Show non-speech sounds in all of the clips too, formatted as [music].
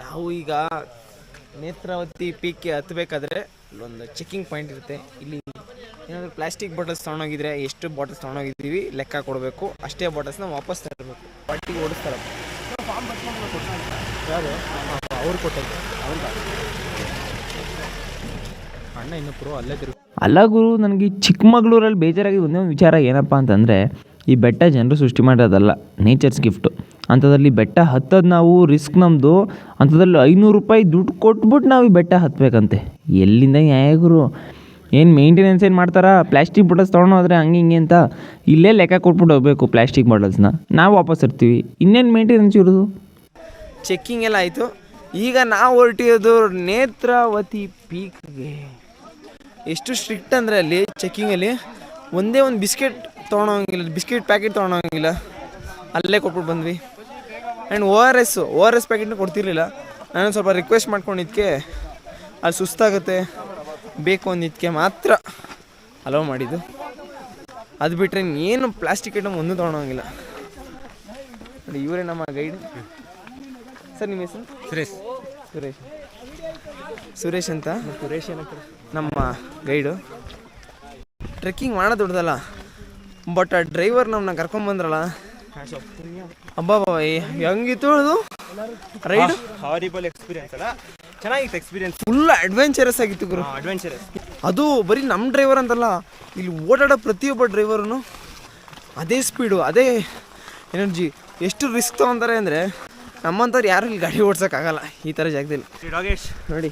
ನಾವು ಈಗ ನೇತ್ರಾವತಿ ಪೀಕ್ಗೆ ಹತ್ತಬೇಕಾದ್ರೆ ಇಲ್ಲೊಂದು ಚೆಕಿಂಗ್ ಪಾಯಿಂಟ್ ಇರುತ್ತೆ. ಇಲ್ಲಿ ಏನಾದರೂ ಪ್ಲಾಸ್ಟಿಕ್ ಬಾಟಲ್ಸ್ ತೊಗೊಂಡೋಗಿದ್ರೆ ಎಷ್ಟು ಬಾಟಲ್ಸ್ ತೊಗೊಂಡೋಗಿದ್ದೀವಿ ಲೆಕ್ಕ ಕೊಡಬೇಕು. ಅಷ್ಟೇ ಬಾಟಲ್ಸ್ನ ವಾಪಸ್ ತರಬೇಕು. ಪಾರ್ಟಿಗೆ ಓಡಿಸ್ತಾರೆ. ಯಾರು? ಅವ್ರು ಅಣ್ಣ ಇನ್ನೂ ಪ್ರೋ ಅಲ್ಲೇ ಅಲ್ಲ ಗುರು, ನನಗೆ ಚಿಕ್ಕಮಗಳೂರಲ್ಲಿ ಬೇಜಾರಾಗಿ ಒಂದೇ ಒಂದು ವಿಚಾರ ಏನಪ್ಪ ಅಂತಂದರೆ, ಈ ಬೆಟ್ಟ ಜನರು ಸೃಷ್ಟಿ ಮಾಡೋದಲ್ಲ ನೇಚರ್ಸ್ ಗಿಫ್ಟು ಅಂಥದ್ರಲ್ಲಿ ಬೆಟ್ಟ ಹತ್ತೋದು ನಾವು ರಿಸ್ಕ್ ನಮ್ಮದು ಅಂಥದ್ರಲ್ಲಿ ಐನೂರು ರೂಪಾಯಿ ದುಡ್ಡು ಕೊಟ್ಬಿಟ್ಟು ನಾವು ಈ ಬೆಟ್ಟ ಹತ್ತಬೇಕಂತೆ ಎಲ್ಲಿಂದ ನ್ಯಾಯ ಗುರು ಏನು ಮೇಂಟೆನೆನ್ಸ್ ಏನು ಮಾಡ್ತಾರಾ? ಪ್ಲಾಸ್ಟಿಕ್ ಬಾಟಲ್ಸ್ ತೊಗೊಂಡು ಹೋದರೆ ಹಂಗೆ ಹಿಂಗೆ ಅಂತ ಇಲ್ಲೇ ಲೆಕ್ಕ ಕೊಟ್ಬಿಟ್ಟು ಹೋಗ್ಬೇಕು ಪ್ಲಾಸ್ಟಿಕ್ ಬಾಟಲ್ಸ್ನ ನಾವು ವಾಪಸ್ ಇರ್ತೀವಿ. ಇನ್ನೇನು ಮೇಂಟೆನೆನ್ಸ್ ಇರೋದು? ಚೆಕ್ಕಿಂಗ್ ಎಲ್ಲ ಆಯಿತು. ಈಗ ನಾವು ಹೊರಟಿರೋದು ನೇತ್ರಾವತಿ ಪೀಕ್ಗೆ. ಎಷ್ಟು ಸ್ಟ್ರಿಕ್ಟ್ ಅಂದರೆ ಅಲ್ಲಿ ಚೆಕ್ಕಿಂಗಲ್ಲಿ ಒಂದೇ ಒಂದು ಬಿಸ್ಕೆಟ್ ತೊಗೊಳೋಂಗಿಲ್ಲ ಬಿಸ್ಕೆಟ್ ಪ್ಯಾಕೆಟ್ ತೊಗೊಳೋಂಗಿಲ್ಲ ಅಲ್ಲೇ ಕೊಟ್ಬಿಟ್ಟು ಬಂದ್ವಿ. And O R S O R S ಪ್ಯಾಕೆಟ್ನ ಕೊಡ್ತಿರ್ಲಿಲ್ಲ. ನಾನು ಸ್ವಲ್ಪ ರಿಕ್ವೆಸ್ಟ್ ಮಾಡ್ಕೊಂಡಿದ್ದಕ್ಕೆ ಅಲ್ಲಿ ಸುಸ್ತಾಗುತ್ತೆ. ಬೇಕು ಅಂದಿದ್ದಕ್ಕೆ ಮಾತ್ರ ಅಲೋ ಮಾಡಿದ್ದು. ಅದು ಬಿಟ್ಟರೆ ಏನು ಪ್ಲಾಸ್ಟಿಕ್ ಐಟಮ್ ಒಂದು ತೊಗೊಳಂಗಿಲ್ಲ ಇವರೇ ನಮ್ಮ ಗೈಡ್ ಸರ್ ನಿಮ್ಮ ಹೆಸರು? ಸುರೇಶ್. ಸುರೇಶ್. ಸುರೇಶ್ ಅಂತ? ಸುರೇಶ್ ನಮ್ಮ ಗೈಡು ಟ್ರೆಕ್ಕಿಂಗ್ ಮಾಡೋದು ದೊಡ್ಡದಲ್ಲ. ಬಟ್ ಆ ಡ್ರೈವರ್ ನಮ್ಮನ್ನ ಕರ್ಕೊಂಬಂದ್ರಲ್ಲ ಅಬ್ಬಾ ಹೆಂಗಿತ್ತು ಅದು ರೈಡ್ ಹಾರಿಬಲ್ ಎಕ್ಸ್ಪೀರಿಯನ್ಸ್ ಅಲ್ಲ. ಚೆನ್ನಾಗಿತ್ತು ಎಕ್ಸ್ಪೀರಿಯನ್ಸ್ ಫುಲ್ ಅಡ್ವೆಂಚರಸ್ ಆಗಿತ್ತು ಗುರು. ಅಡ್ವೆಂಚರಸ್ ಅದು ಬರೀ ನಮ್ಮ ಡ್ರೈವರ್ ಅಂತಲ್ಲ ಇಲ್ಲಿ ಓಡಾಡೋ ಪ್ರತಿಯೊಬ್ಬ ಡ್ರೈವರೂ ಅದೇ ಸ್ಪೀಡು ಅದೇ ಎನರ್ಜಿ ಎಷ್ಟು ರಿಸ್ಕ್ ತೊಗೊತಾರೆ ಅಂದರೆ ನಮ್ಮಂಥವ್ರು ಯಾರು ಇಲ್ಲಿ ಗಾಡಿ ಓಡ್ಸೋಕ್ಕಾಗಲ್ಲ ಈ ಥರ ಜಾಗದಲ್ಲಿ. ರಾಗೇಶ್. ನೋಡಿ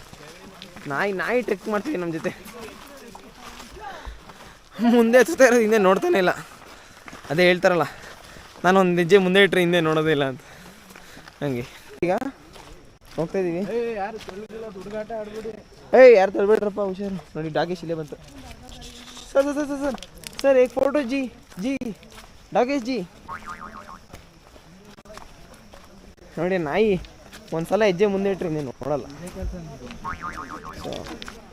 ನಾಯಿ ನಾಯಿ ಟ್ರೆಕ್ ಮಾಡ್ತೀವಿ ನಮ್ಮ ಜೊತೆ. ಮುಂದೆ ಹತ್ತುತ್ತಾ ಇರೋದು ಹಿಂದೆ ನೋಡ್ತಾನೆ ಇಲ್ಲ. ಅದೇ ಹೇಳ್ತಾರಲ್ಲ ನಾನು ಒಂದು ಹೆಜ್ಜೆ ಮುಂದೆ ಇಟ್ಟರೆ ಹಿಂದೆ ನೋಡೋದೇ ಇಲ್ಲ ಅಂತ. ಹಂಗೆ. ಈಗ ಹೋಗ್ತಾ ಇದೀವಿ. ಏಯ್ ಯಾರು ತಳ್ಬೇಡ್ರಪ್ಪ ಹುಷಾರು. ನೋಡಿ ಡಾಕೇಶ್ ಇಲ್ಲೇ ಬಂತು. Sir sir sir sir sir. ಏಕ್ photo G G Dakesh ji. ನೋಡಿ ನಾಯಿ ಒಂದ್ಸಲ ಹೆಜ್ಜೆ ಮುಂದೆ ಇಟ್ಟರೆ ನೀನು ನೋಡಲ್ಲ.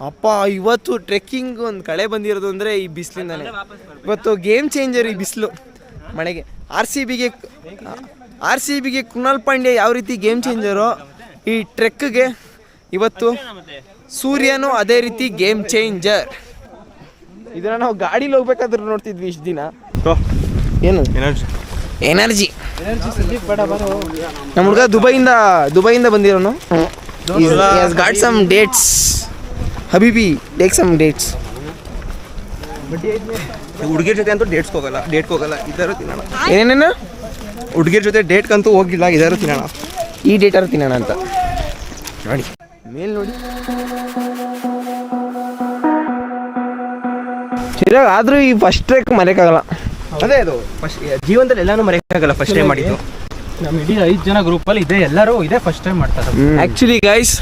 ಅಪ್ಪ ಇವತ್ತು ಟ್ರೆಕ್ಕಿಂಗ್ ಒಂದು ಕಳೆ ಬಂದಿರೋದು ಅಂದರೆ ಈ ಬಿಸಿಲಿಂದಾನೆ. ಇವತ್ತು ಗೇಮ್ ಚೇಂಜರ್ ಈ ಬಿಸಿಲು ಮಳೆಗೆ. ಆರ್ ಸಿ ಬಿಗೆ ಆರ್ ಸಿ ಬಿಗೆ ಕುಣಾಲ್ ಪಾಂಡ್ಯ ಯಾವ ರೀತಿ ಗೇಮ್ ಚೇಂಜರು ಈ ಟ್ರೆಕ್ಗೆ ಇವತ್ತು ಸೂರ್ಯನು ಅದೇ ರೀತಿ ಗೇಮ್ ಚೇಂಜರ್. ಇದನ್ನ ನಾವು ಗಾಡೀಲಿ ಹೋಗ್ಬೇಕಾದ್ರೆ ನೋಡ್ತಿದ್ವಿ ಇಷ್ಟು ದಿನ. ಏನು? ಎನರ್ಜಿ ಎನರ್ಜಿ ನಮ್ಮ ಹುಡುಗ ದುಬೈಯಿಂದ ದುಬೈಯಿಂದ ಬಂದಿರೋನು. ಗಾಟ್ ಸಮ್ ಡೇಟ್ಸ್ ಹಬೀಬಿ ಟೇಕ್ ಸಮ್ ಡೇಟ್ಸ್ ಹುಡುಗಿರ ಜೊತೆ ಅಂತೂ ಡೇಟ್ಸ್ ಹೋಗಲ್ಲ ಡೇಟ್ ಹೋಗಲ್ಲ ಇದಾರು ತಿನ್ನೋಣ. ಏನೇನು ಹುಡುಗಿರ ಜೊತೆ ಡೇಟ್ಗಂತೂ ಹೋಗಿಲ್ಲ ಇದಾರು ತಿನ್ನೋಣ. ಈ ಡೇಟಾರು ತಿನ್ನೋಣ ಅಂತ. ನೋಡಿ. ಮೇಲ್ ನೋಡಿ. ಸರಿಯಾಗಿ ಆದರೂ ಈ ಫಸ್ಟ್ ಟ್ರೆಕ್ ಮರೆಯೋಕ್ಕಾಗಲ್ಲ ಅದೇ ಅದು ಫಸ್ಟ್ ಜೀವನದಲ್ಲಿ ಎಲ್ಲಾನು ಮರೆಯಕ್ಕಾಗಲ್ಲ ಫಸ್ಟ್ ಟೈಮ್ ಮಾಡಿದ್ದು. ನಮ್ಮ ಇಡೀ ಐದು ಜನ ಗ್ರೂಪಲ್ಲಿ ಇದೆ ಎಲ್ಲರೂ ಇದೇ ಫಸ್ಟ್ ಟೈಮ್ ಮಾಡ್ತಾರೆ. ಆ್ಯಕ್ಚುಲಿ ಗೈಸ್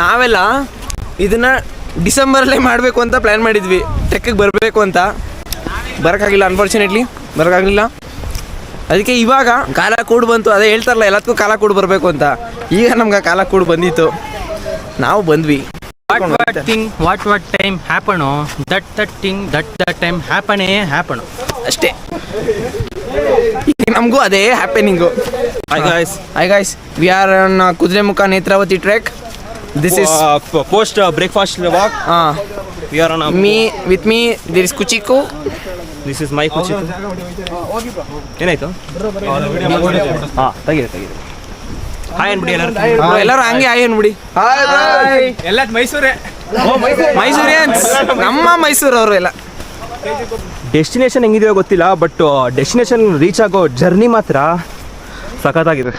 ನಾವೆಲ್ಲ ಇದನ್ನ ಡಿಸೆಂಬರಲ್ಲೇ ಮಾಡಬೇಕು ಅಂತ ಪ್ಲ್ಯಾನ್ ಮಾಡಿದ್ವಿ. ಟ್ರೆಕ್ಕಿಗೆ ಬರಬೇಕು ಅಂತ. ಬರೋಕ್ಕಾಗಿಲ್ಲ ಅನ್ಫಾರ್ಚುನೇಟ್ಲಿ ಬರೋಕ್ಕಾಗಲಿಲ್ಲ. ಅದಕ್ಕೆ ಇವಾಗ ಕಾಲ ಕೂಡು ಬಂತು. ಅದೇ ಹೇಳ್ತಾರಲ್ಲ ಎಲ್ಲದಕ್ಕೂ ಕಾಲ ಕೂಡು ಬರಬೇಕು ಅಂತ. ಈಗ ನಮ್ಗೆ ಕಾಲ ಕೂಡು ಬಂದಿತ್ತು. ನಾವು ಬಂದ್ವಿ. What what thing what what time happen that that thing that that time ಹ್ಯಾಪಣೇ happen ಅಷ್ಟೇ. ನಮಗೂ ಅದೇ happening hi guys hi guys we are Kudremukh Netravati this is post breakfast walk ಹಾಂ we are on me with me there is ಕುಚಿಕು this is my ಕುಚಿ ಏನಾಯ್ತು ಹಾಂ ತೆಗಿದೆ ತೆಗಿದೆ hi ಅನ್ಬಿಡಿ ಎಲ್ಲರೂ ಎಲ್ಲರೂ ಹಂಗೆ ಆಯ್ ಅನ್ಬಿಡಿ. ಎಲ್ಲ ಮೈಸೂರೇ. ಮೈಸೂರಿಯನ್ಸ್. ನಮ್ಮ ಮೈಸೂರು. ಅವರು ಎಲ್ಲ. ಡೆಸ್ಟಿನೇಷನ್ ಹೆಂಗಿದೆಯೋ ಗೊತ್ತಿಲ್ಲ ಬಟ್ ಡೆಸ್ಟಿನೇಷನ್ ರೀಚ್ ಆಗೋ ಜರ್ನಿ ಮಾತ್ರ ಸಖತ್ತಾಗಿದೆ.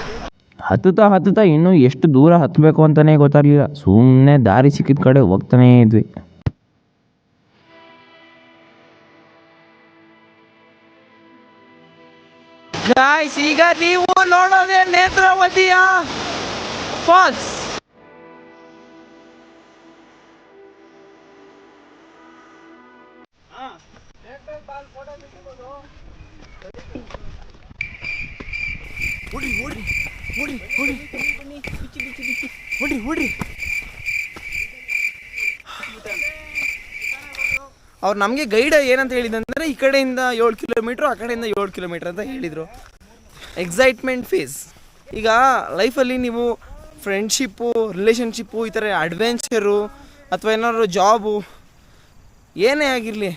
ಹತ್ತುತ್ತಾ ಹತ್ತುತ್ತಾ ಇನ್ನೂ ಎಷ್ಟು ದೂರ ಹತ್ತಬೇಕು ಅಂತಲೇ ಗೊತ್ತಾಗಲಿಲ್ಲ. ಸುಮ್ಮನೆ ದಾರಿ ಸಿಕ್ಕಿದ ಕಡೆ ಹೋಗ್ತಾನೇ ಇದ್ವಿ. ಗಾಯ್ಸ್ ಈಗ ನೀವು ನೋಡೋದೇ ನೇತ್ರಾವತಿಯ ಫಾಲ್ಸ್ ಅವ್ರು ನಮಗೆ ಗೈಡ್ ಏನಂತ ಹೇಳಿದಂದ್ರೆ, ಈ ಕಡೆಯಿಂದ ಏಳು ಕಿಲೋಮೀಟ್ರ್ ಆ ಕಡೆಯಿಂದ ಏಳು ಕಿಲೋಮೀಟ್ರ್ ಅಂತ ಹೇಳಿದರು. ಎಕ್ಸೈಟ್ಮೆಂಟ್ ಫೇಸ್ ಈಗ ಲೈಫಲ್ಲಿ ನೀವು ಫ್ರೆಂಡ್ಶಿಪ್ಪು ರಿಲೇಷನ್ಶಿಪ್ಪು ಈ ಥರ ಅಡ್ವೆಂಚರು ಅಥವಾ ಏನಾದ್ರು ಜಾಬು ಏನೇ ಆಗಿರಲಿ,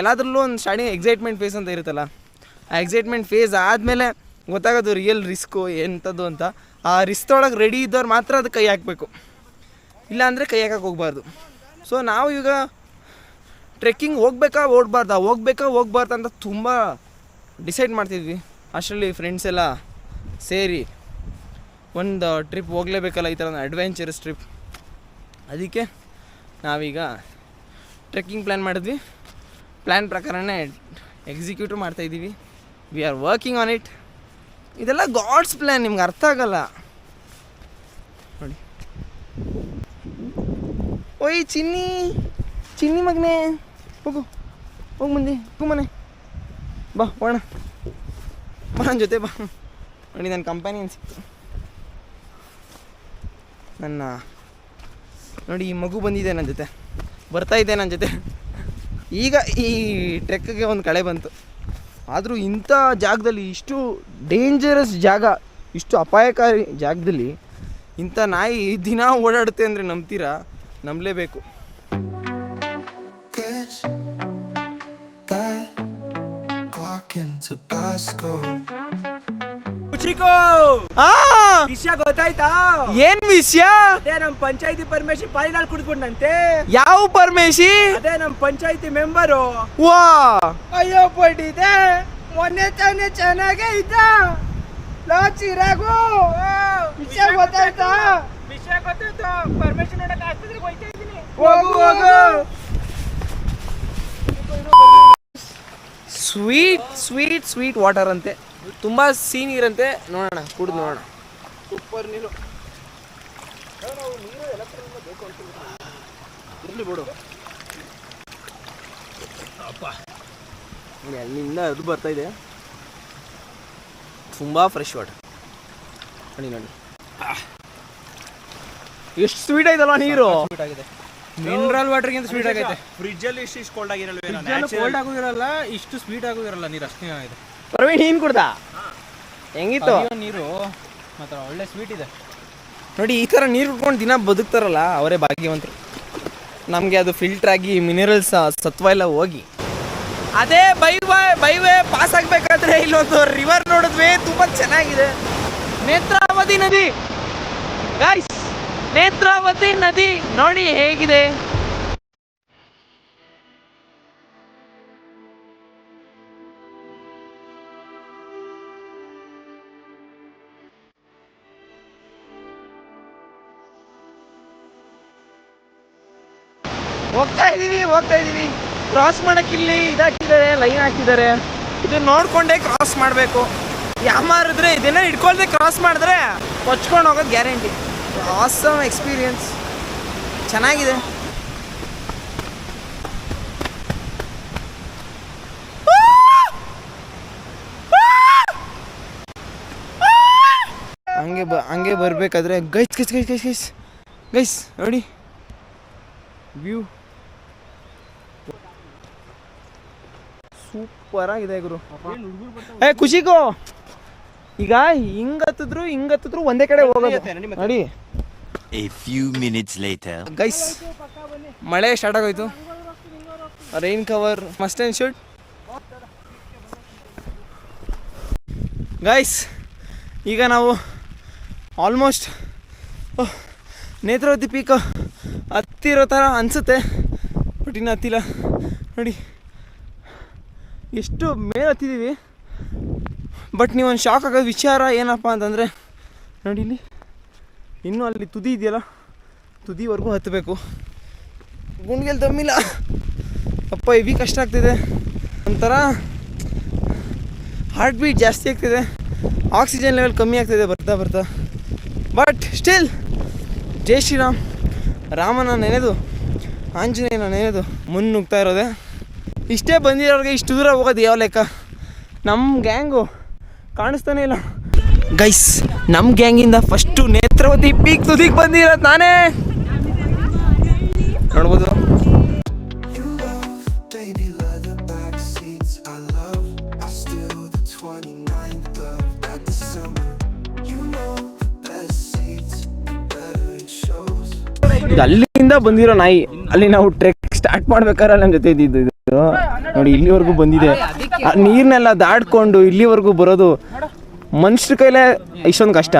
ಎಲ್ಲಾದ್ರಲ್ಲೂ ಒಂದು ಸ್ಟಾರ್ಟಿಂಗ್ ಎಕ್ಸೈಟ್ಮೆಂಟ್ ಫೇಸ್ ಅಂತ ಇರುತ್ತಲ್ಲ. ಆ ಎಕ್ಸೈಟ್ಮೆಂಟ್ ಫೇಸ್ ಆದಮೇಲೆ ಗೊತ್ತಾಗೋದು ರಿಯಲ್ ರಿಸ್ಕು ಎಂಥದ್ದು ಅಂತ. ಆ ರಿಸ್ಕ್ ರೆಡಿ ಇದ್ದವ್ರು ಮಾತ್ರ ಅದು ಕೈ ಹಾಕಬೇಕು. ಇಲ್ಲಾಂದರೆ ಕೈ ಹಾಕಕ್ಕೆ ಹೋಗಬಾರ್ದು. ಸೊ ನಾವು ಈಗ ಟ್ರೆಕ್ಕಿಂಗ್ ಹೋಗ್ಬೇಕಾ, ಹೋಗ್ಬಾರ್ದ? ಹೋಗ್ಬೇಕಾ, ಹೋಗ್ಬಾರ್ದು ಅಂತ ತುಂಬ ಡಿಸೈಡ್ ಮಾಡ್ತಿದ್ವಿ. ಅಷ್ಟರಲ್ಲಿ ಫ್ರೆಂಡ್ಸ್ ಎಲ್ಲ ಸೇರಿ ಒಂದು ಟ್ರಿಪ್ ಹೋಗಲೇಬೇಕಲ್ಲ, ಈ ಥರ ಒಂದು ಅಡ್ವೆಂಚರಸ್ ಟ್ರಿಪ್ ಅದಕ್ಕೆ ನಾವೀಗ ಟ್ರೆಕ್ಕಿಂಗ್ ಪ್ಲ್ಯಾನ್ ಮಾಡಿದ್ವಿ. ಪ್ಲ್ಯಾನ್ ಪ್ರಕಾರನೇ ಎಕ್ಸಿಕ್ಯೂಟಿವ್ ಮಾಡ್ತಾಯಿದ್ದೀವಿ we are working on it ಇದೆಲ್ಲ ಗಾಡ್ಸ್ ಪ್ಲ್ಯಾನ್ ನಿಮ್ಗೆ ಅರ್ಥ ಆಗಲ್ಲ. ನೋಡಿ. ಓಯ್, ಚಿನ್ನಿ ಚಿನ್ನಿ ಮಗನೇ. ಹೋಗು, ಹೋಗಿ ಮುಂದೆ ಮನೆ. ಬಾ, ಹೋಗೋಣ. ಬಾ ನನ್ನ ಜೊತೆ ಬಾ. ನೋಡಿ ನನ್ನ ಕಂಪನಿ ಸಿಕ್ತು ನನ್ನ, ನೋಡಿ, ಈ ಮಗು ಬಂದಿದೆ ನನ್ನ ಜೊತೆ. ಬರ್ತಾ ಇದೆ ನನ್ನ ಜೊತೆ. ಈಗ ಈ ಟ್ರೆಕ್ಗೆ ಒಂದು ಕಳೆ ಬಂತು. ಆದರೂ ಇಂಥ ಜಾಗದಲ್ಲಿ ಇಷ್ಟು ಡೇಂಜರಸ್ ಜಾಗ, ಇಷ್ಟು ಅಪಾಯಕಾರಿ ಜಾಗದಲ್ಲಿ ಇಂಥ ನಾಯಿ ದಿನ ಓಡಾಡುತ್ತೆ ಅಂದರೆ ನಂಬ್ತೀರಾ? ನಂಬಲೇಬೇಕು. ಚಿಕೋ ಆ! ವಿಷಯ ಗೊತ್ತಾಯ್ತಾ? ಏನ್ ವಿಷಯ? ಅದೇ ನಮ್ಮ ಪಂಚಾಯತಿ ಪರಮೇಶಿ ಪಾಲಿನಲ್ಲಿ ಕುಡ್ಕೊಂಡಂತೆ. ಯಾವ ಪರಮೇಶಿ? ಅದೇ ನಮ್ಮ ಪಂಚಾಯತಿ ಮೆಂಬರು. ವಾ! ಅಯ್ಯೋ ಪಟ್ಟಿದೆ ಮೊನ್ನೆ ತಾನೆ ಚೆನ್ನಾಗೇ ಇದ್ದ. ಲೋ ಚಿರಾಗು. ವಿಷಯ ಗೊತ್ತಾಯ್ತಾ? ವಿಷಯ ಗೊತ್ತಾಯ್ತು. ಪರ್ಮಿಷನ್ ನೋಡಕ್ಕೆ ಆಸ್ಪತ್ರೆಗೆ ಹೋಗ್ತಾ ಇದ್ದೀನಿ. ಹೋಗು ಹೋಗು. ಸ್ವೀಟ್ ಸ್ವೀಟ್ ಸ್ವೀಟ್ ವಾಟರ್ ಅಂತೆ. ತುಂಬಾ ಸೀನ್ ಇರಂತೆ. ನೋಡೋಣ ಕುಡಿದು ನೋಡೋಣ. ಸೂಪರ್ ನೀರು. ಇರ್ಲಿ ಬಿಡು. ಅಪ್ಪ. ಅಲ್ಲಿಂದ ಅದು ಬರ್ತಾ ಇದೆ. ತುಂಬಾ ಫ್ರೆಶ್ ವಾಟರ್ ನೋಡಿ ನೋಡಿ. ಎಷ್ಟು ಸ್ವೀಟ್ ಆಯ್ತಲ್ಲ ನೀರು? ಮಿನರಲ್ ವಾಟರ್ ಗಿಂತ ಸ್ವೀಟ್ ಆಗೈತೆ. ಫ್ರಿಜ್ ಅಲ್ಲಿ ಇಷ್ಟು ಇಷ್ಟು ಕೋಲ್ಡ್ ಆಗಿರಲ್ವೇ ಕೋಲ್ಡ್ ಆಗೋದಿರಲ್ಲ ಇಷ್ಟು ಸ್ವೀಟ್ ಆಗೋದಿರಲ್ಲ ನೀರು ಅಷ್ಟೇ ಇದೆ ಪ್ರವೀಣ್ ನೀನ್ ಕುಡ್ದ? ಹೆಂಗಿತ್ತು? ಅಯ್ಯೋ ನೀರು ಮಾತ್ರ ಒಳ್ಳೆ ಸ್ವೀಟ್ ಇದೆ. ನೋಡಿ ಈ ಥರ ನೀರು ಕುಡ್ಕೊಂಡು ದಿನ ಬದುಕ್ತಾರಲ್ಲ ಅವರೇ ಭಾಗ್ಯವಂತರು. ನಮಗೆ ಅದು ಫಿಲ್ಟರ್ ಆಗಿ ಮಿನರಲ್ಸ್ ಸತ್ವ ಎಲ್ಲ ಹೋಗಿ. ಅದೇ ಬೈ ಬೈವೇ ಬೈವೇ ಪಾಸ್ ಆಗಬೇಕಾದ್ರೆ ಇಲ್ಲೊಂದು ರಿವರ್ ನೋಡಿದ್ವಿ ತುಂಬ ಚೆನ್ನಾಗಿದೆ. ನೇತ್ರಾವತಿ ನದಿ. ಗೈಸ್ ನೇತ್ರಾವತಿ ನದಿ ನೋಡಿ ಹೇಗಿದೆ? ಹೋಗ್ತಾ ಇದೀವಿ ಹೋಗ್ತಾ ಇದೀವಿ. ಕ್ರಾಸ್ ಮಾಡಕ್ಕೆ ಇಲ್ಲಿ ಇದಾಕಿದ್ದಾರೆ ಲೈನ್ ಹಾಕಿದ್ದಾರೆ. ಇದು ನೋಡ್ಕೊಂಡೇ ಕ್ರಾಸ್ ಮಾಡಬೇಕು. ಯಾಮಾರಿದ್ರೆ ಇದನ್ನ ಹಿಡ್ಕೊಳ್ದೆ ಕ್ರಾಸ್ ಮಾಡಿದ್ರೆ ಕೊಚ್ಕೊಂಡು ಹೋಗೋದು ಗ್ಯಾರಂಟಿ ಆಸಮ್ ಎಕ್ಸ್ಪೀರಿಯನ್ಸ್ ಚೆನ್ನಾಗಿದೆ. ಹಂಗೆ ಬ ಹಂಗೆ ಬರಬೇಕಾದ್ರೆ guys guys guys guys guys guys ನೋಡಿ. ವ್ಯೂ ಸೂಪರ್ ಆಗಿದೆ ಗುರು. ಏ ಖುಷಿಗೂ ಈಗ ಹಿಂಗ್ ಹತ್ತಿದ್ರು ಹಿಂಗ್ ಹತ್ತಿದ್ರು ಒಂದೇ ಕಡೆ ಹೋಗೋದು. ನೋಡಿ. A few minutes later guys ಮಳೆ ಸ್ಟಾರ್ಟ್ ಆಗೋಯ್ತು. Rain cover must and should guys ಈಗ ನಾವು ಆಲ್ಮೋಸ್ಟ್ ನೇತ್ರಾವತಿ ಪೀಕ್ ಹತ್ತಿರೋ ಥರ ಅನಿಸುತ್ತೆ ಬಟ್ ಇನ್ನು ಹತ್ತಿಲ್ಲ. ನೋಡಿ. ಎಷ್ಟು ಮೇಲೆ ಹತ್ತಿದ್ದೀವಿ ಬಟ್ ನೀವೊಂದು ಶಾಕ್ ಆಗೋ ವಿಚಾರ ಏನಪ್ಪ ಅಂತಂದರೆ, ನೋಡಿ ಇಲ್ಲಿ, ಇನ್ನೂ ಅಲ್ಲಿ ತುದಿ ಇದೆಯಲ್ಲ, ತುದಿವರೆಗೂ ಹತ್ತಬೇಕು ಗುಂಡ್ಗೆಲ್ ದಮ್ಮಿಲ್ಲ. ಅಪ್ಪ ಇವಿ ಕಷ್ಟ ಆಗ್ತಿದೆ. ಒಂಥರ ಹಾರ್ಟ್ ಬೀಟ್ ಜಾಸ್ತಿ ಆಗ್ತಿದೆ. ಆಕ್ಸಿಜನ್ ಲೆವೆಲ್ ಕಮ್ಮಿ ಆಗ್ತಿದೆ ಬರ್ತಾ ಬರ್ತಾ. ಬಟ್ ಸ್ಟಿಲ್ ಜೈ ಶ್ರೀರಾಮ್. ರಾಮನ ನೆನೆದು, ಆಂಜನೇಯನ ನೆನೆದು ಮುನ್ನುಗ್ತಾ ಇರೋದೆ. ಇಷ್ಟೇ ಬಂದಿರೋರಿಗೆ ಇಷ್ಟು ದೂರ ಹೋಗೋದು ಯಾವ ಲೆಕ್ಕ? ನಮ್ಮ ಗ್ಯಾಂಗು ಕಾಣಿಸ್ತಾನೆ ಇಲ್ಲ. ಗೈಸ್ ನಮ್ಮ ಗ್ಯಾಂಗಿಂದ ಫಸ್ಟು ನೇತ್ರಾವತಿ ಪೀಕ್ ತುದಿಗೆ ಬಂದಿರೋದು ನಾನೇ. ನೋಡ್ಬೋದು? ಅಲ್ಲಿಂದ ಬಂದಿರೋ ನಾಯಿ, ಅಲ್ಲಿ ನಾವು ಟ್ರೆಕ್ ಸ್ಟಾರ್ಟ್ ಮಾಡ್ಬೇಕಾದ್ರೆ ನಮ್ಮ ಜೊತೆ ಇದ್ದಿದ್ದು ನೋಡಿ ಇಲ್ಲಿವರೆಗೂ ಬಂದಿದೆ. ಆ ನೀರ್ನೆಲ್ಲ ದಾಡ್ಕೊಂಡು ಇಲ್ಲಿವರೆಗೂ ಬರೋದು ಮನುಷ್ಯರ ಕೈಲೇ ಇಷ್ಟೊಂದು ಕಷ್ಟ.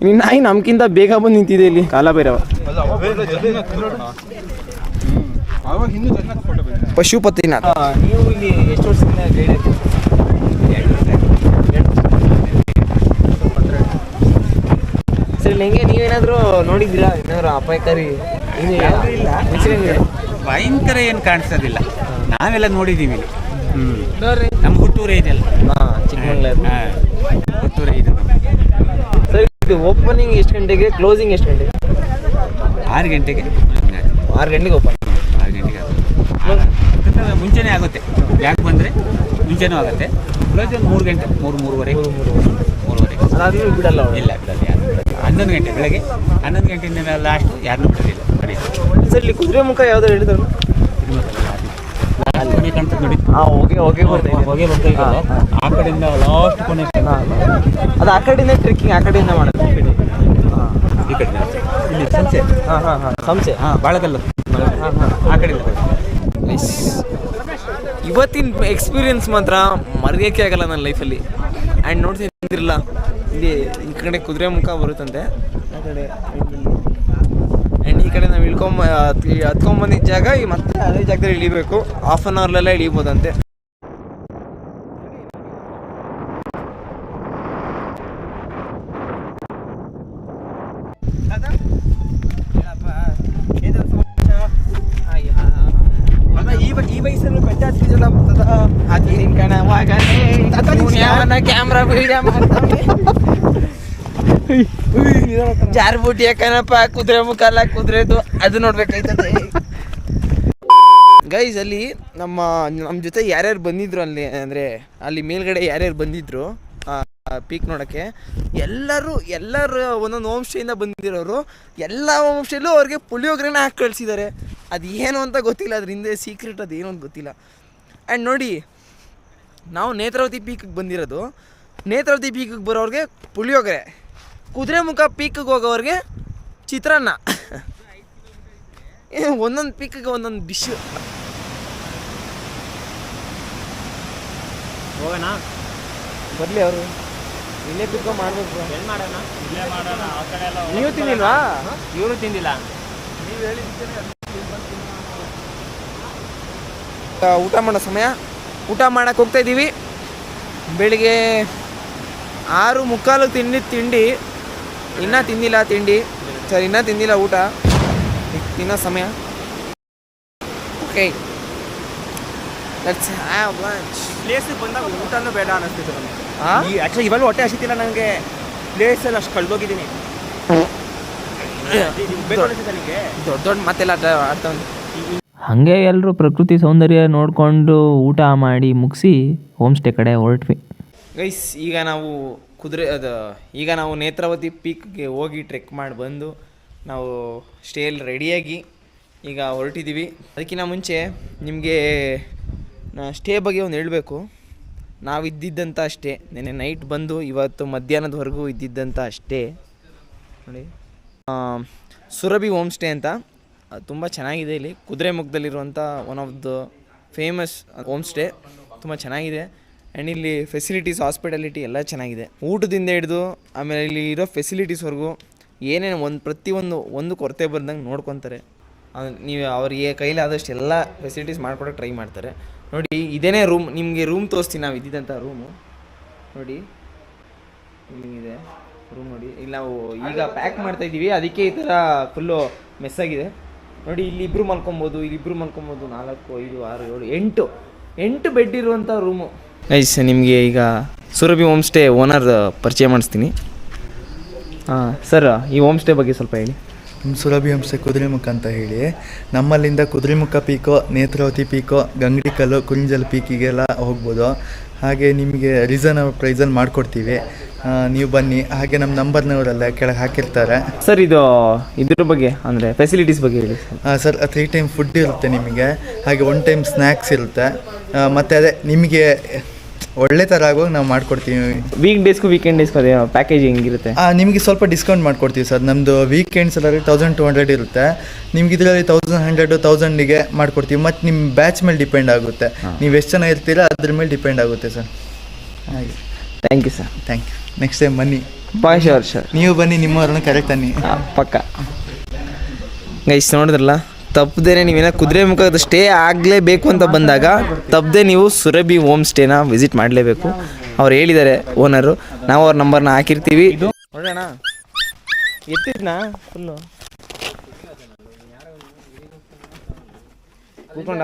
ಇನ್ನು ನಾಯಿ ನಮ್ಗಿಂತ ಬೇಗ ಬಂದು ನಿಂತಿದೆ ಇಲ್ಲಿ. ಕಾಲಭೈರವ ಪಶುಪತಿನಾಥ್ ನೀವು ಇಲ್ಲಿ ಎಷ್ಟು ವರ್ಷದಿಂದ ಗೈಡ್ ಸರಿ ಹೆಂಗೆ ನೀವೇನಾದರೂ ನೋಡಿದ್ದೀರಾ? ಏನಾದ್ರು ಅಪಾಯಕಾರಿ ಇಲ್ಲ. ಭಯಂಕರ ಏನು ಕಾಣಿಸೋದಿಲ್ಲ. ನಾವೆಲ್ಲ ನೋಡಿದ್ದೀವಿ. ಇಲ್ಲಿ ಹ್ಮ್ ನಮ್ಮ ಹುಟ್ಟೂರೇ ಇದೆಲ್ಲ ಹಾಂ ಚಿಕ್ಕಮಂಗ್ಳೂರು. ಹಾ, ಹುಟ್ಟೂರೇ ಇದು. ಸರಿ ಇದು ಓಪನಿಂಗ್ ಎಷ್ಟು ಗಂಟೆಗೆ? ಕ್ಲೋಸಿಂಗ್ ಎಷ್ಟು ಗಂಟೆಗೆ? ಆರು ಗಂಟೆಗೆ. ಆರು ಗಂಟೆಗೆ ಓಪನ್ ಆರು ಗಂಟೆಗೆ ಆಗುತ್ತೆ. ಮುಂಚೆನೇ ಆಗುತ್ತೆ. ಯಾಕೆ ಬಂದರೆ ಮುಂಚೆನೂ ಆಗುತ್ತೆ. ಕ್ಲೋಸ್ ಒಂದು ಮೂರು ಗಂಟೆ ಮೂರು ಮೂರುವರೆ. ಮೂರುವರೆ. ಅದಾದ್ಮೇಲೆ ಬಿಡಲ್ಲ ಅವ್ರು. ಇಲ್ಲ ಯಾರು ಬಿಡಲ್ಲ. ಹನ್ನೊಂದು ಗಂಟೆ ಬೆಳಗ್ಗೆ ಹನ್ನೊಂದು ಗಂಟೆಯಿಂದ ಲಾಸ್ಟು ಯಾರನ್ನೂ ಬಿಡೋದಿಲ್ಲ. ಕಡೆ ಸರ್ ಇಲ್ಲಿ ಕುದುರೆ ಮುಖ ಯಾವ್ದಾರು ಹೇಳಿದ್ರು ಕೊನೆ ಕಾಣ್ತದೆ ನೋಡಿ. ಹಾಂ ಹೋಗಿ ಹೋಗಿ ಬರ್ತಾ ಹೊಗೆ ಬರ್ತಾ ಇದೆಯಲ್ಲ, ಆ ಕಡೆಯಿಂದ ಲಾಸ್ಟ್ ಕೊನೆ ಅದು ಆ ಕಡೆಯಿಂದ ಟ್ರೆಕ್ಕಿಂಗ್ ಆ ಕಡೆಯಿಂದ ಮಾಡೋದು. ಈ ಕಡೆ. ಇಲ್ಲಿ ಸಂಸೆ ಹಾಂ ಹಾಂ ಹಾಂ. ಸಂಸೆ ಹಾಂ ಬಾಳಗಲ್ಲು. ಆ ಕಡೆ ಇವತ್ತಿನ ಎಕ್ಸ್ಪೀರಿಯನ್ಸ್ ಮಾತ್ರ ಮರೆಯೋಕ್ಕೆ ಆಗಲ್ಲ ನನ್ನ ಲೈಫಲ್ಲಿ ಆ್ಯಂಡ್ ನೋಡ್ತಿದ್ದಿರಲ್ಲ ಇಲ್ಲಿ ಈ ಕಡೆ ಕುದುರೆ ಮುಖ ಬರುತ್ತಂತೆ. ಆ ಕಡೆ ಇಳ್ಕೊಂಬ ಹತ್ಕೊಂಬಂದಿದ್ದ ಜಾಗ ಈಗ ಮತ್ತೆ ಅದೇ ಜಾಗದಲ್ಲಿ ಇಳಿಬೇಕು. Half an ಅವರ್ಲೆಲ್ಲ ಇಳಿಬೋದಂತೆ. ಜಾರ್ಬುಟಿ ಯಾಕನಪ್ಪ ಕುದುರೆ ಮುಖ ಅಲ್ಲ ಕುದುರೆದು ಅದು ನೋಡ್ಬೇಕಾಯ್ತದೆ. ಗೈಸ್ ಅಲ್ಲಿ ನಮ್ಮ ನಮ್ಮ ಜೊತೆ ಯಾರ್ಯಾರು ಬಂದಿದ್ರು ಅಲ್ಲಿ ಅಂದರೆ ಅಲ್ಲಿ ಮೇಲ್ಗಡೆ ಯಾರ್ಯಾರು ಬಂದಿದ್ರು ಪೀಕ್ ನೋಡೋಕ್ಕೆ ಎಲ್ಲರೂ ಎಲ್ಲರೂ ಒಂದೊಂದು ಹೋಮ್ ಸ್ಟೇಯಿಂದ ಬಂದಿರೋರು ಎಲ್ಲ ಹೋಮ್ ಸ್ಟೇಲೂ ಅವ್ರಿಗೆ ಪುಳಿಯೋಗ್ರೆನ ಹಾಕಿ ಕಳಿಸಿದ್ದಾರೆ. ಅದು ಏನು ಅಂತ ಗೊತ್ತಿಲ್ಲ ಅದ್ರ ಹಿಂದೆ ಸೀಕ್ರೆಟ್ ಅದು ಏನು ಅಂತ ಗೊತ್ತಿಲ್ಲ. ಆ್ಯಂಡ್ ನೋಡಿ ನಾವು ನೇತ್ರಾವತಿ ಪೀಕಿಗೆ ಬಂದಿರೋದು. ನೇತ್ರಾವತಿ ಪೀಕಿಗೆ ಬರೋರಿಗೆ ಪುಳಿಯೋಗರೆ. ಕುದುರೆ ಮುಖ ಪೀಕ್ಗೆ ಹೋಗೋರಿಗೆ ಚಿತ್ರಾನ್ನ. ಒಂದೊಂದು ಪೀಕ್ಗೆ ಒಂದೊಂದು ಡಿಶ್ ಹೋಗೋಣ. ಬರಲಿ ಅವರು. ಇಲ್ಲೇ ಪಿಕಪ್ ಮಾಡಬೇಕು. ಎಲ್ಲಿ ಮಾಡೋಣ? ಇಲ್ಲೇ ಮಾಡೋಣ ಆ ಕಡೆ ಎಲ್ಲ ನೀವು ತಿನ್ನಿಲ್ವಾ ಇವರು ತಿಂದಿಲ್ಲ. ಆ, ಊಟ ಮಾಡೋ ಸಮಯ? ಊಟ ಮಾಡಕ್ಕೆ ಹೋಗ್ತಾ ಇದ್ದೀವಿ ಬೆಳಿಗ್ಗೆ ಆರು ಮುಕ್ಕಾಲು ತಿಂಡಿ ತಿಂಡಿ ಇನ್ನೂ ತಿಂದಿಲ್ಲ ತಿಂಡಿ. ಸರ್ ಇನ್ನೂ ತಿಂದಿಲ್ಲ ಊಟ. ತಿನ್ನೋ ಸಮಯ. ಓಕೆ ಪ್ಲೇಸಿಗೆ ಬಂದಾಗ ಊಟನೂ ಬೇಡ ಅನ್ನಿಸ್ತಿತ್ತು ನಮಗೆ. ಆ? ಈ ಆ್ಯಕ್ಚುಲಿ ಇವಾಗ ಹೊಟ್ಟೆ ಹಸಿತಿಲ್ಲ ನನಗೆ ಪ್ಲೇಸಲ್ಲಿ ಅಷ್ಟು ಕಳ್ದೋಗಿದ್ದೀನಿ. ದೊಡ್ಡ ದೊಡ್ಡ ಮತ್ತೆಲ್ಲ ಹಾಗೆ ಎಲ್ಲರೂ ಪ್ರಕೃತಿ ಸೌಂದರ್ಯ ನೋಡಿಕೊಂಡು ಊಟ ಮಾಡಿ ಮುಗಿಸಿ ಹೋಮ್ ಸ್ಟೇ ಕಡೆ ಹೊರಟ್ವಿ. ಗೈಸ್ ಈಗ ನಾವು ಕುದುರೆ, ಅದು, ಈಗ ನಾವು ನೇತ್ರಾವತಿ ಪೀಕ್ಗೆ ಹೋಗಿ ಟ್ರೆಕ್ ಮಾಡಿ ಬಂದು ನಾವು ಸ್ಟೇಲ್ ರೆಡಿಯಾಗಿ ಈಗ ಹೊರಟಿದ್ದೀವಿ. ಅದಕ್ಕಿಂತ ಮುಂಚೆ ನಿಮಗೆ ಸ್ಟೇ ಬಗ್ಗೆ ಒಂದು ಹೇಳಬೇಕು. ನಾವು ಇದ್ದಿದ್ದಂಥ ಅಷ್ಟೇ, ನಿನ್ನೆ ನೈಟ್ ಬಂದು ಇವತ್ತು ಮಧ್ಯಾಹ್ನದವರೆಗೂ ಇದ್ದಿದ್ದಂಥ ಅಷ್ಟೇ. ನೋಡಿ. ಸುರಭಿ ಹೋಮ್ ಸ್ಟೇ ಅಂತ ತುಂಬ ಚೆನ್ನಾಗಿದೆ ಇಲ್ಲಿ. ಕುದುರೆಮುಖದಲ್ಲಿರುವಂಥ one of the famous home stay ತುಂಬ ಚೆನ್ನಾಗಿದೆ. ಆ್ಯಂಡ್ ಇಲ್ಲಿ ಫೆಸಿಲಿಟೀಸ್ ಹಾಸ್ಪಿಟಾಲಿಟಿ ಎಲ್ಲ ಚೆನ್ನಾಗಿದೆ. ಊಟದಿಂದ ಹಿಡಿದು ಆಮೇಲೆ ಇಲ್ಲಿ ಇರೋ ಫೆಸಿಲಿಟೀಸ್ವರೆಗೂ ಏನೇನು ಒಂದು ಪ್ರತಿಯೊಂದು ಒಂದು ಕೊರತೆ ಬಂದಂಗೆ ನೋಡ್ಕೊತಾರೆ. ನೀವು ಅವರಿಗೆ ಕೈಲಾದಷ್ಟು ಎಲ್ಲ ಫೆಸಿಲಿಟೀಸ್ ಮಾಡ್ಕೊಡೋಕೆ ಟ್ರೈ ಮಾಡ್ತಾರೆ. ನೋಡಿ, ಇದೇನೇ ರೂಮ್ ನಿಮಗೆ ರೂಮ್ ತೋರಿಸ್ತೀನಿ, ನಾವು ಇದ್ದಿದ್ದಂಥ ರೂಮು ನೋಡಿ ಇಲ್ಲಿದೆ ರೂಮ್ ನೋಡಿ. ಇಲ್ಲಿ ನಾವು ಈಗ ಪ್ಯಾಕ್ ಮಾಡ್ತಾ ಇದ್ದೀವಿ, ಅದಕ್ಕೆ ಈ ಥರ ಫುಲ್ಲು ಆಗಿದೆ. ನೋಡಿ, ಇಲ್ಲಿ ಇಬ್ಬರು ಮಲ್ಕೊಬೋದು, ಇಲ್ಲಿ ಇಬ್ಬರು ಮಲ್ಕೊಬೋದು, ನಾಲ್ಕು, ಐದು, ಆರು, ಏಳು, ಎಂಟು. ಎಂಟು ಬೆಡ್ ಇರುವಂಥ ರೂಮು ಗೈಸ್ ನಿಮಗೆ ಈಗ ಸುರಭಿ ಹೋಮ್ ಸ್ಟೇ ಓನರ್ ಪರಿಚಯ ಮಾಡಿಸ್ತೀನಿ. ಹಾಂ ಸರ್ ಈ ಹೋಮ್ ಸ್ಟೇ ಬಗ್ಗೆ ಸ್ವಲ್ಪ ಹೇಳಿ. ಸುರಭಿ ಹಂಸೆ ಕುದುರೆಮುಖ ಅಂತ ಹೇಳಿ ನಮ್ಮಲ್ಲಿಂದ ಕುದುರೆಮುಖ ಪೀಕೋ ನೇತ್ರಾವತಿ ಪೀಕೋ ಗಂಗಡಿಕಲ್ಲು ಕುಂಜಲ್ ಪೀಕಿಗೆಲ್ಲ ಹೋಗ್ಬೋದು. ಹಾಗೆ ನಿಮಗೆ ರೀಸನಬಲ್ ಪ್ರೈಸಲ್ಲಿ ಮಾಡಿಕೊಡ್ತೀವಿ. ನೀವು ಬನ್ನಿ. ಹಾಗೆ ನಮ್ಮ ನಂಬರ್ನವರೆಲ್ಲ ಕೆಳಗೆ ಹಾಕಿರ್ತಾರೆ. ಸರ್ ಇದು ಇದ್ರ ಬಗ್ಗೆ ಅಂದರೆ ಫೆಸಿಲಿಟೀಸ್ ಬಗ್ಗೆ ಹೇಳಿ. Sir sir three time food ಇರುತ್ತೆ ನಿಮಗೆ. ಹಾಗೆ ಒನ್ ಟೈಮ್ ಸ್ನ್ಯಾಕ್ಸ್ ಇರುತ್ತೆ. ಮತ್ತು ಅದೇ ನಿಮಗೆ ಒಳ್ಳೆ ಥರ ಆಗುವಾಗ ನಾವು ಮಾಡ್ಕೊಡ್ತೀವಿ. ವೀಕ್ ಡೇಸ್ಗೂ ವೀಕೆಂಡ್ ಡೇಸ್ಗೂ ಅದೇ ಪ್ಯಾಕೇಜ್ ಹೆಂಗಿರುತ್ತೆ ನಿಮಗೆ ಸ್ವಲ್ಪ ಡಿಸ್ಕೌಂಟ್ ಮಾಡ್ಕೊಡ್ತೀವಿ ಸರ್. ನಮ್ಮದು ವೀಕೆಂಡ್ಸ್ ಎಲ್ಲ ತೌಸಂಡ್ ಟು ಹಂಡ್ರೆಡ್ ಇರುತ್ತೆ. ನಿಮ್ಗೆ ಇದರಲ್ಲಿ ತೌಸಂಡ್ ಹಂಡ್ರೆಡು ತೌಸಂಡಿಗೆ ಮಾಡ್ಕೊಡ್ತೀವಿ. ಮತ್ತು ನಿಮ್ಮ ಬ್ಯಾಚ್ ಮೇಲೆ ಡಿಪೆಂಡ್ ಆಗುತ್ತೆ. ನೀವು ಎಷ್ಟು ಜನ ಇರ್ತೀರಾ ಅದ್ರ ಮೇಲೆ ಡಿಪೆಂಡ್ ಆಗುತ್ತೆ ಸರ್. ಹಾಗೆ. Thank you sir thank you next time ಬನ್ನಿ. ಬಾಯ್ ಶೋರ್ ಶೋರ್ ನೀವು ಬನ್ನಿ ನಿಮ್ಮವ್ರನ್ನ ಕರೆಕ್ಟ್ ತನ್ನಿ ಪಕ್ಕ. ಗೈಸ್ ನೋಡಿದ್ರಲ್ಲ? ತಪ್ಪದೇನೆ ನೀವೇನ ಕುದುರೆ ಮುಖದ ಸ್ಟೇ ಆಗಲೇಬೇಕು ಅಂತ ಬಂದಾಗ ತಪ್ಪದೆ ನೀವು ಸುರಭಿ ಹೋಮ್ ಸ್ಟೇನ ವಿಸಿಟ್ ಮಾಡಲೇಬೇಕು. ಅವ್ರು ಹೇಳಿದ್ದಾರೆ ಓನರು ನಾವು ಅವ್ರ ನಂಬರ್ನ ಹಾಕಿರ್ತೀವಿ. ನೋಡೋಣ ಎತ್ತಿದ್ನಾ? ಫುಲ್ಲು ಕೂತ್ಕೊಂಡ?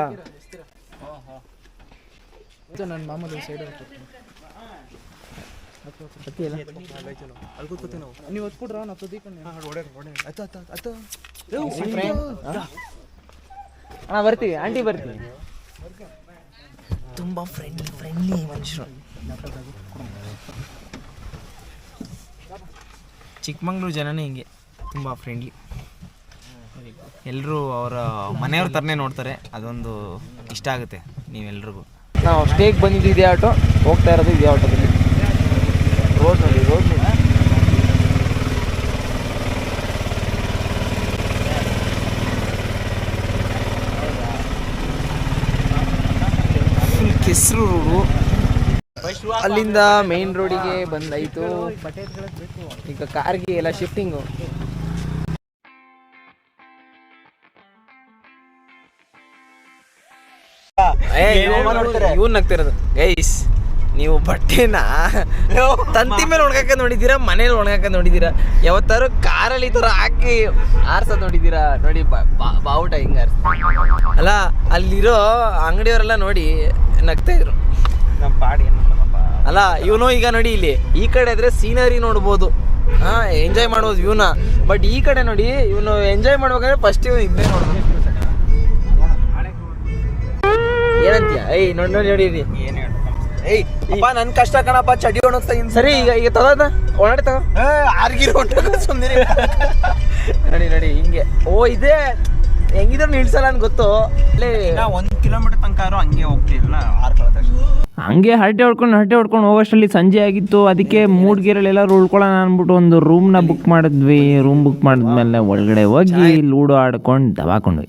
ಅಣ್ಣ ಬರ್ತೀವಿ. ಆಂಟಿ ಬರ್ತೀವಿ. ತುಂಬ ಫ್ರೆಂಡ್ಲಿ ಫ್ರೆಂಡ್ಲಿ ಮನುಷ್ಯರು. ಚಿಕ್ಕಮಂಗ್ಳೂರು ಜನನೇ ಹಿಂಗೆ. ತುಂಬ ಫ್ರೆಂಡ್ಲಿ ಎಲ್ಲರೂ ಅವರ ಮನೆಯವ್ರ ಥರನೇ ನೋಡ್ತಾರೆ. ಅದೊಂದು ಇಷ್ಟ ಆಗುತ್ತೆ ನೀವೆಲ್ರಿಗೂ. ನಾವು ಸ್ಟೇಕ್ ಬಂದಿದ್ದು ಇದೇ ಆಟೋ ಹೋಗ್ತಾ ಇರೋದು ಇದೇ ಆಟೋದಲ್ಲಿ. ರೋಡ್ ನೋಡಿ ರೋಡು ಅಲ್ಲಿಂದ ಮೇನ್ ರೋಡಿಗೆ ಬಂದಾಯ್ತು. ಈಗ ಕಾರ್ಗೆ ಎಲ್ಲ ಶಿಫ್ಟಿಂಗು ಇವ್ ನಗ್ತಿರೋದು. ಗೈಸ್ ನೀವು ಬಟ್ಟೆನ ತಂತಿ ಮೇಲೆ ಒಣಗಾಕ ನೋಡಿದ್ದೀರಾ? ಮನೇಲಿ ಒಣಗಾಕ ನೋಡಿದ್ದೀರಾ? ಯಾವತ್ತಾರು ಕಾರಲ್ಲಿ ಈ ಥರ ಹಾಕಿ ಆರ್ಸ ನೋಡಿದ್ದೀರಾ? ನೋಡಿ ಬಾವುಟ ಹಿಂಗ ಅಲ್ಲ ಅಲ್ಲಿರೋ ಅಂಗಡಿಯವರೆಲ್ಲ ನೋಡಿ ನಗ್ತಾ ಇದ್ರು. ನಮ್ಮ ಪಾಡಿ ಅಲ್ಲ ಇವನು ಈಗ ನೋಡಿ ಇಲ್ಲಿ ಈ ಕಡೆ ಇದ್ರೆ ಸೀನರಿ ನೋಡ್ಬೋದು. ಹಾ ಎಂಜಾಯ್ ಮಾಡ್ಬೋದು ಇವನ ಬಟ್ ಈ ಕಡೆ ನೋಡಿ ಇವನು ಎಂಜಾಯ್ ಮಾಡ್ಬೇಕಂದ್ರೆ ಫಸ್ಟ್ ಇವನು ಇದ್ದೇ ನೋಡ್ಬೋದು ಏನಂತೀಯ? ಏಯ್ ನೋಡಿ ನೋಡಿ ನೋಡಿ. ಏಯ್ ಅಪ್ಪ ನನ್ ಕಷ್ಟ ಕಣಪ್ಪ ಚಡಿ ಒಣಗ್ತಾ ಸರಿ ಈಗ ಈಗ ತಗೋದ? ಒಣಡಿ ತಗೋ. ಆರ್ಗಿರೋ ಸುಮ್ಮನೆ [laughs] ನೋಡಿ ನೋಡಿ ಹಿಂಗೆ. ಓ ಇದೇ. ಹೆಂಗಿದ್ರು ನಿಲ್ಸಲ್ಲ ಅಂತ ಗೊತ್ತು. ಒಂದು ಕಿಲೋಮೀಟರ್ ತನಕ ಹಂಗೆ ಹೋಗ್ತಿಲ್ಲ ಆರು ಹಂಗೆ ಹರಟೆ ಹೊಡ್ಕೊಂಡು ಹರಟೆ ಹೊಡ್ಕೊಂಡು ಹೋಗೋಷ್ಟರಲ್ಲಿ ಸಂಜೆ ಆಗಿತ್ತು. ಅದಕ್ಕೆ ಮೂಡ್ಗೆರೆಲ್ಲ ಎಲ್ಲರೂ ಉಳ್ಕೊಳ್ಳೋಣ ಅಂದ್ಬಿಟ್ಟು ಒಂದು ರೂಮ್ನ ಬುಕ್ ಮಾಡಿದ್ವಿ. ರೂಮ್ ಬುಕ್ ಮಾಡಿದ್ಮೇಲೆ ಒಳಗಡೆ ಹೋಗಿ ಲೂಡೋ ಆಡ್ಕೊಂಡು ದಬಾಕೊಂಡ್ವಿ.